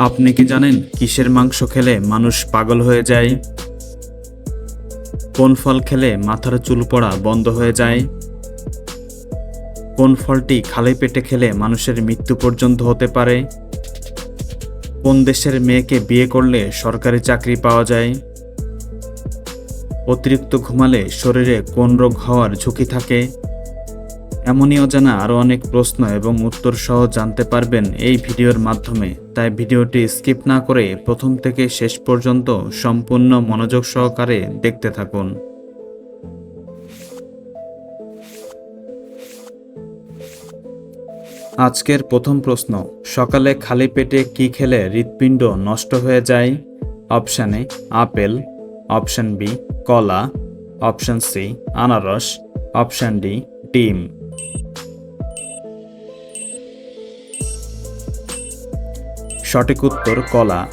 আপনি কি জানেন কিসের মাংস খেলে মানুষ পাগল হয়ে যায়? কোন ফল খেলে মাথার চুল পড়া বন্ধ হয়ে যায়? কোন ফলটি খালি পেটে খেলে মানুষের মৃত্যু পর্যন্ত হতে পারে? কোন দেশের মেয়েকে বিয়ে করলে সরকারি চাকরি পাওয়া যায়? অতিরিক্ত ঘুমালে শরীরে কোন রোগ হওয়ার ঝুঁকি থাকে? এমনই অজানা আরও অনেক প্রশ্ন এবং উত্তর সহ জানতে পারবেন এই ভিডিওর মাধ্যমে। তাই ভিডিওটি স্কিপ না করে প্রথম থেকে শেষ পর্যন্ত সম্পূর্ণ মনোযোগ সহকারে দেখতে থাকুন। আজকের প্রথম প্রশ্ন, সকালে খালি পেটে কি খেলে হৃৎপিণ্ড নষ্ট হয়ে যায়? Option A, apple. Option B, কলা। অপশান সি, আনারস। অপশান ডি, ডিম। সঠিক উত্তর কলা।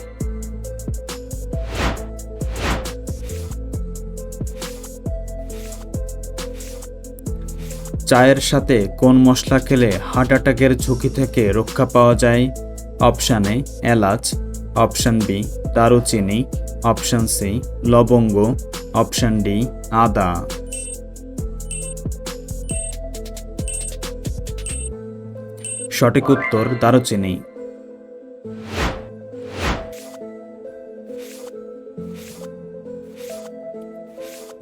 চায়ের সাথে কোন মশলা খেলে হার্ট অ্যাটাকের ঝুঁকি থেকে রক্ষা পাওয়া যায়? অপশান এ, এলাচ। অপশান বি, দারুচিনি। অপশান সি, লবঙ্গ। অপশান ডি, আদা। সঠিক উত্তর দারুচিনি।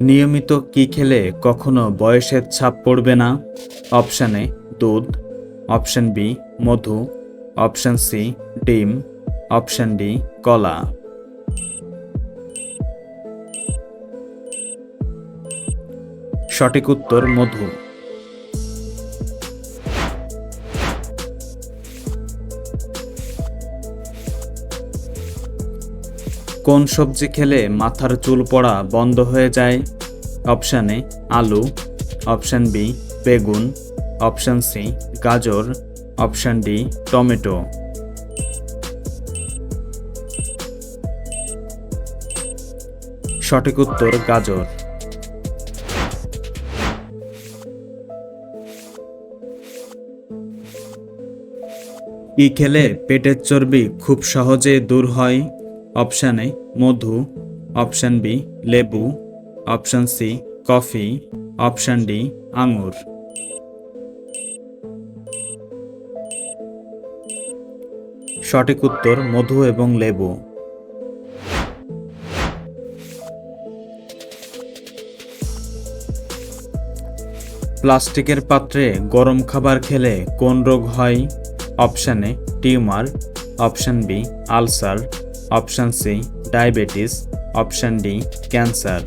নিয়মিত কি খেলে কখনো বয়সের ছাপ পড়বে না? অপশানে দুধ। অপশান বি, মধু। অপশান সি, ডিম। অপশান ডি, কলা। সঠিক উত্তর মধু। কোন সবজি খেলে মাথার চুল পড়া বন্ধ হয়ে যায়? অপশান এ, আলু। অপশান বি, বেগুন। অপশান সি, গাজর। Option D, tomato. সঠিক উত্তর, গাজর। কি খেলে পেটের চর্বি খুব সহজে দূর হয়? অপশান এ মধু, অপশান বি লেবু, option C coffee, option D আঙুর। সঠিক উত্তর মধু এবং লেবু। প্লাস্টিকের পাত্রে গরম খাবার খেলে কোন রোগ হয়? Option tumour, option B ulcer option C, diabetes, option D, cancer.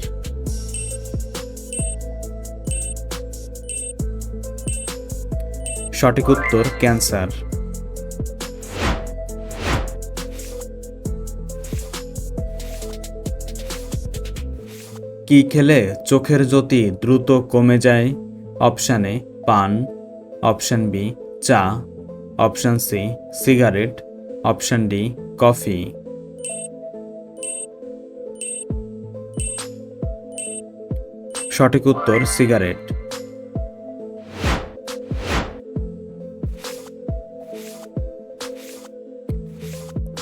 সঠিক উত্তর, ক্যান্সার। কি খেলে চোখের জ্যোতি দ্রুত কমে যায়? অপশান এ, পান। অপশান বি, চা। Option C, cigarette. Option D, coffee. সঠিক উত্তর সিগারেট।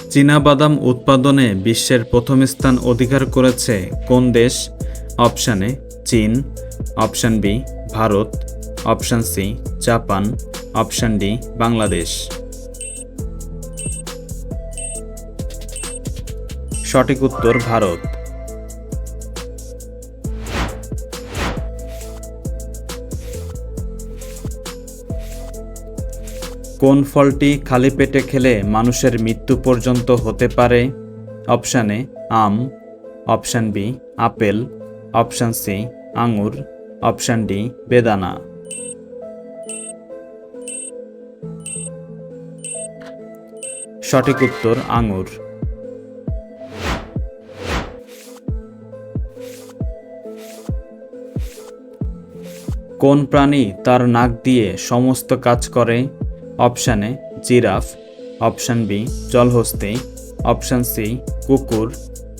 চীনাবাদাম উৎপাদনে বিশ্বের প্রথম স্থান অধিকার করেছে কোন দেশ? অপশান এ, চীন। Option B, Bharat. Option C, Japan. Option D, Bangladesh. সঠিক উত্তর ভারত। কোন ফলটি খালি পেটে খেলে মানুষের মৃত্যু পর্যন্ত হতে পারে? Option A, um. Option B, apple. Option C, আঙুর। অপশান ডি, বেদানা। সঠিক উত্তর, আঙুর। কোন প্রাণী তার নাক দিয়ে সমস্ত কাজ করে? Option A giraffe, option B জলহস্তি, option C কুকুর,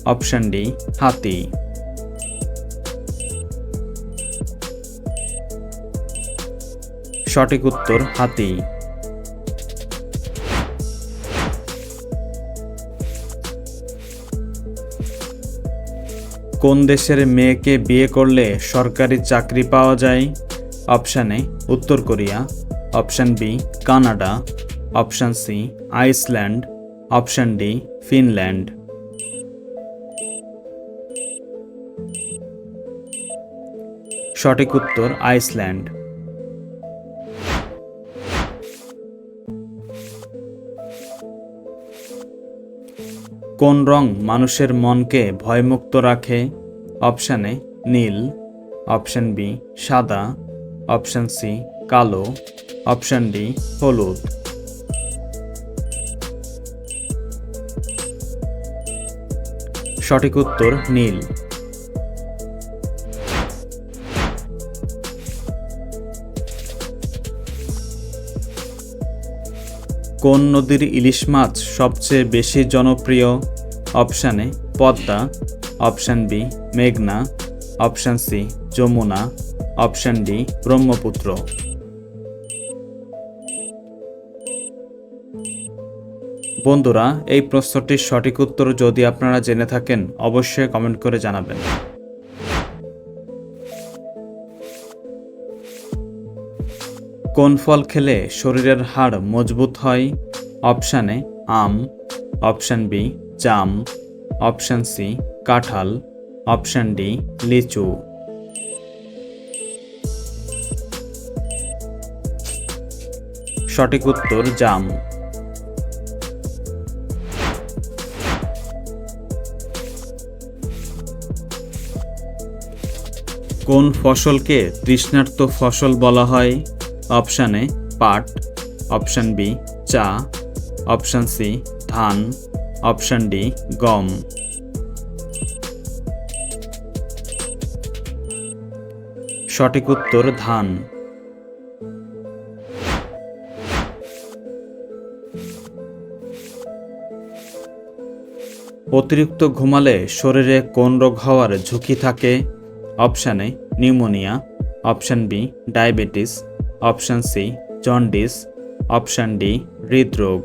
অপশান ডি হাতি। সঠিক উত্তর হাতি। কোন দেশের মেয়েকে বিয়ে করলে সরকারি চাকরি পাওয়া যায়? অপশান এ উত্তর Korea. Option B, Canada. Option C, Iceland. Option D, Finland. সঠিক উত্তর, আইসল্যান্ড। কোন রং মানুষের মনকে ভয়মুক্ত রাখে? অপশান এ, নীল। অপশান বি, সাদা। অপশান সি, কালো। অপশান ডি, হলুদ। সঠিক উত্তর নীল। কোন নদীর ইলিশ মাছ সবচেয়ে বেশি জনপ্রিয়? Option A Padma. Option B, মেঘনা। Option C, Jamuna. Option D, Brahmaputra. বন্ধুরা, এই প্রশ্নটির সঠিক উত্তর যদি আপনারা জেনে থাকেন, অবশ্যই কমেন্ট করে জানাবেন। কোন ফল খেলে শরীরের হাড় মজবুত হয়? অপশানে আম। অপশান বি, জাম। অপশান সি, কাঁঠাল। অপশান ডি, লিচু। সঠিক উত্তর, জাম। কোন ফসলকে তৃষ্ণার্ত ফসল বলা হয়? অপশান এ, পাট। অপশান বি, চা। অপশান সি, ধান। অপশান ডি, গম। সঠিক উত্তর, ধান। অতিরিক্ত ঘুমালে শরীরে কোন রোগ হওয়ার ঝুঁকি থাকে? Option A, pneumonia, option B, diabetes, option C, jaundice, option D, হৃদরোগ।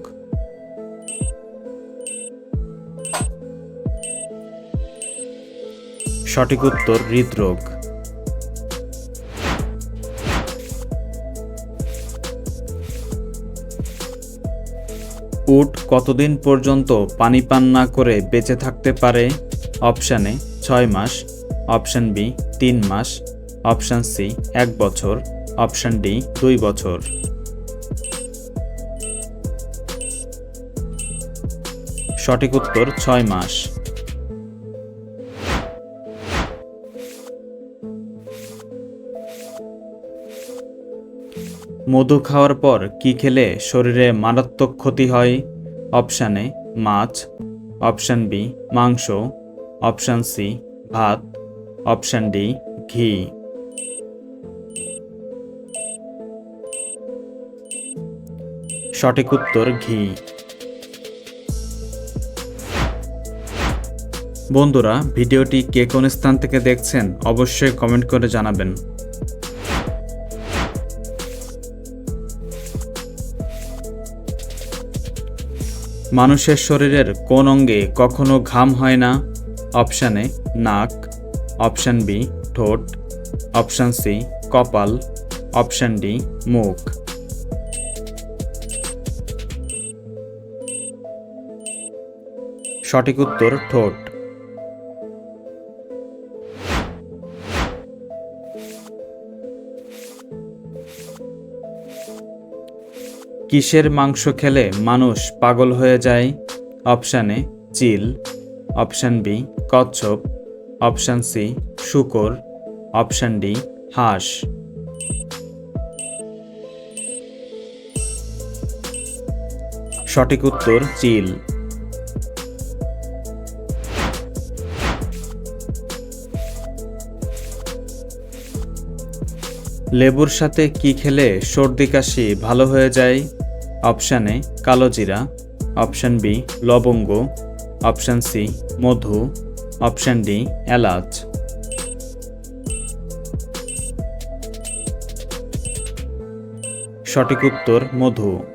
সঠিক উত্তর, হৃদরোগ। উট কতদিন পর্যন্ত পানি পান না করে বেঁচে থাকতে পারে? অপশানে ছয় মাস। অপশান বি, তিন মাস। অপশান সি, এক বছর। অপশান ডি, দুই বছর। সঠিক উত্তর, ছয় মাস। মধু খাওয়ার পর কি খেলে শরীরে মারাত্মক ক্ষতি হয়? অপশানে মাছ। অপশান বি, মাংস। অপশান সি, ভাত। অপশান ডি ঘি সঠিক উত্তর, ঘি। বন্ধুরা, ভিডিওটি কে কোন স্থান থেকে দেখছেন অবশ্যই কমেন্ট করে জানাবেন। মানুষের শরীরের কোন অঙ্গে কখনো ঘাম হয় না? অপশানে নাক। অপশান বি, ঠোঁট। অপশান সি, কপাল। অপশান ডি, মুখ। সঠিক উত্তর, ঠোঁট। কিসের মাংস খেলে মানুষ পাগল হয়ে যায়? অপশানে চিল। অপশান বি, কচ্ছপ। অপশান সি, শুকর। অপশান ডি, হাঁস। সঠিক উত্তর, চিল। লেবুর সাথে কি খেলে সর্দি কাশি ভালো হয়ে যায়? অপশান এ, কালো জিরা। অপশান বি, লবঙ্গ। অপশান সি, মধু। অপশান ডি এলাচ সঠিক উত্তর মধু।